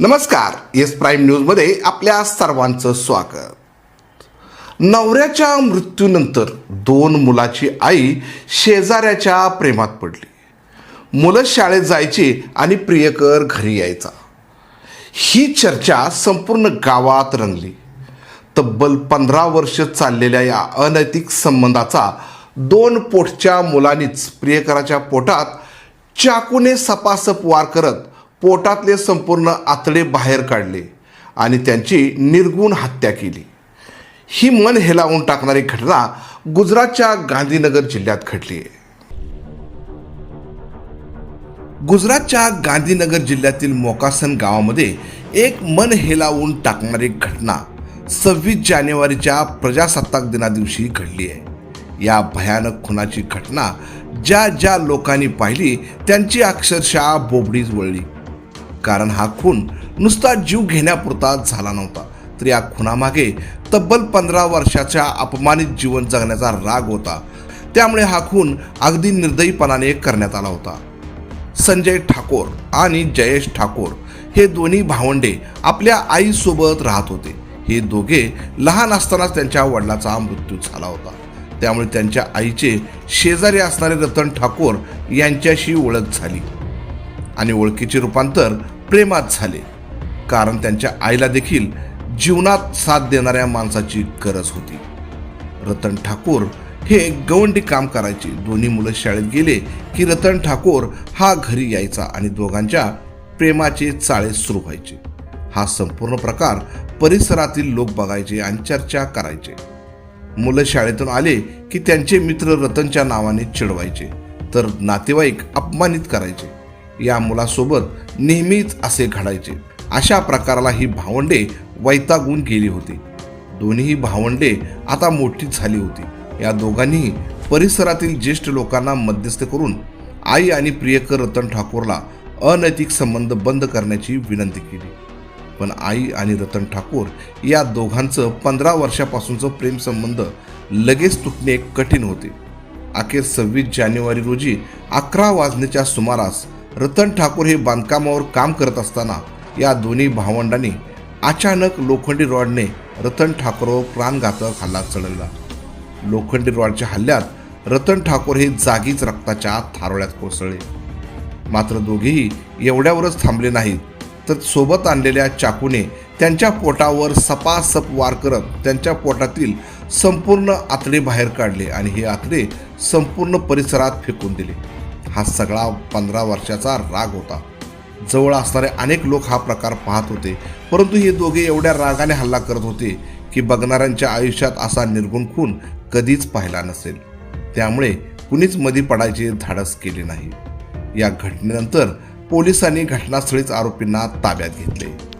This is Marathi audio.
नमस्कार. येस प्राईम न्यूजमध्ये आपल्या सर्वांचं स्वागत. नवऱ्याच्या मृत्यूनंतर दोन मुलाची आई शेजाऱ्याच्या प्रेमात पडली. मुलं शाळेत जायची आणि प्रियकर घरी यायचा. ही चर्चा संपूर्ण गावात रंगली. तब्बल पंधरा वर्ष चाललेल्या या अनैतिक संबंधाचा दोन पोटच्या मुलांनीच प्रियकराच्या पोटात चाकूने सपासप वार करत पोटातले संपूर्ण आतडे बाहेर काढले आणि त्यांची निर्गुण हत्या केली. ही मन हेलावून टाकणारी घटना गुजरातच्या गांधीनगर जिल्ह्यात घडली आहे. गुजरातच्या गांधीनगर जिल्ह्यातील मोकासन गावामध्ये एक मन हेलावून टाकणारी घटना सव्वीस जानेवारीच्या प्रजासत्ताक दिना दिवशी घडली आहे. या भयानक खुनाची घटना ज्या ज्या लोकांनी पाहिली त्यांची अक्षरशः बोबडीच वळली. कारण हा खून नुसता जीव घेण्यापुरता झाला नव्हता. तर या खुनामागे तब्बल पंधरा वर्षाच्या अपमानित जीवन जगण्याचा राग होता. त्यामुळे हा खून अगदी निर्दयीपणाने करण्यात आला होता. संजय ठाकोर आणि जयेश ठाकोर हे दोन्ही भावंडे आपल्या आईसोबत राहत होते. हे दोघे लहान असतानाच त्यांच्या वडिलाचा मृत्यू झाला होता. त्यामुळे त्यांच्या आईचे शेजारी असणारे रतन ठाकोर यांच्याशी ओळख झाली. आणि ओळखीचे रूपांतर प्रेमात झाले. कारण त्यांच्या आईला देखील जीवनात साथ देणाऱ्या माणसाची गरज होती. रतन ठाकूर हे गवंडी काम करायचे. दोन्ही मुलं शाळेत गेले की रतन ठाकूर हा घरी यायचा आणि दोघांच्या प्रेमाचे चाळे सुरू व्हायचे. हा संपूर्ण प्रकार परिसरातील लोक बघायचे आणि चर्चा करायचे. मुलं शाळेतून आले की त्यांचे मित्र रतनच्या नावाने चिडवायचे. तर नातेवाईक अपमानित करायचे. या मुलासोबत नेहमीच असे घडायचे. अशा प्रकाराला ही भावंडे वैतागून गेली होती. दोन्ही भावंडे आता मोठी झाली होती. या दोघांनीही परिसरातील ज्येष्ठ लोकांना मध्यस्थ करून आई आणि प्रियकर रतन ठाकूरला अनैतिक संबंध बंद करण्याची विनंती केली. पण आई आणि रतन ठाकूर या दोघांचं पंधरा वर्षापासूनचं प्रेमसंबंध लगेच तुटणे कठीण होते. अखेर सव्वीस जानेवारी रोजी अकरा वाजण्याच्या सुमारास रतन ठाकूर हे बांधकामावर काम करत असताना या दोन्ही भावंडांनी अचानक लोखंडी रॉडने रतन ठाकूरवर प्राणघातक हल्ला चढवला. लोखंडी रॉडच्या हल्ल्यात रतन ठाकूर हे जागीच रक्ताच्या थारोळ्यात कोसळले. मात्र दोघेही एवढ्यावरच थांबले नाहीत तर सोबत आणलेल्या चाकूने त्यांच्या पोटावर सपासप वार करत त्यांच्या पोटातील संपूर्ण आतडे बाहेर काढले आणि हे आतडे संपूर्ण परिसरात फेकून दिले. हा सगळा पंधरा वर्षाचा राग होता. जवळ असणारे अनेक लोक हा प्रकार पाहत होते. परंतु हे दोघे एवढ्या रागाने हल्ला करत होते की बघणाऱ्यांच्या आयुष्यात असा निर्गुण खून कधीच पाहिला नसेल. त्यामुळे कुणीच मधी पडायचे धाडस केले नाही. या घटनेनंतर पोलिसांनी घटनास्थळीच आरोपींना ताब्यात घेतले.